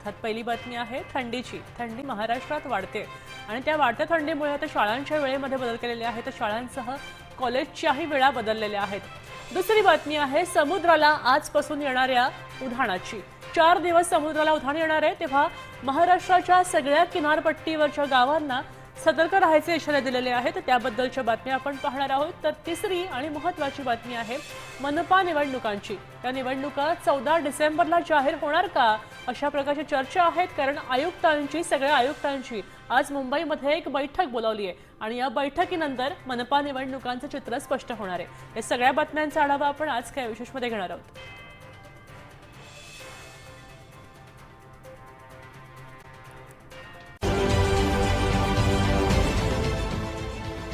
अर्थात पहिली बातमी आहे थंडीची. थंडी महाराष्ट्रात वाढते. आणि त्या वाढत्या थंडीमुळे आता शाळांच्या वेळेमध्ये बदल केलेले आहेत. तर शाळांसह कॉलेजच्याही वेळा बदललेल्या आहेत. दुसरी बातमी आहे समुद्राला आजपासून येणाऱ्या उधाणाची. चार दिवस समुद्राला उधाण येणार आहे. तेव्हा महाराष्ट्राच्या सगळ्या किनारपट्टीवरच्या गावांना सतर्क राहायचे इशारे दिलेले आहेत. त्याबद्दलच्या बातम्या आपण पाहणार आहोत. तर तिसरी आणि महत्वाची बातमी आहे मनपा निवडणुकांची. या निवडणुका चौदा डिसेंबरला जाहीर होणार का? अशा प्रकारच्या चर्चा आहेत. कारण आयुक्तांची सगळ्या आयुक्तांची आज मुंबईमध्ये एक बैठक बोलावली आहे. आणि या बैठकीनंतर मनपा निवडणुकांचं चित्र स्पष्ट होणार आहे. या सगळ्या बातम्यांचा आढावा आपण आज काय विशेषमध्ये घेणार आहोत.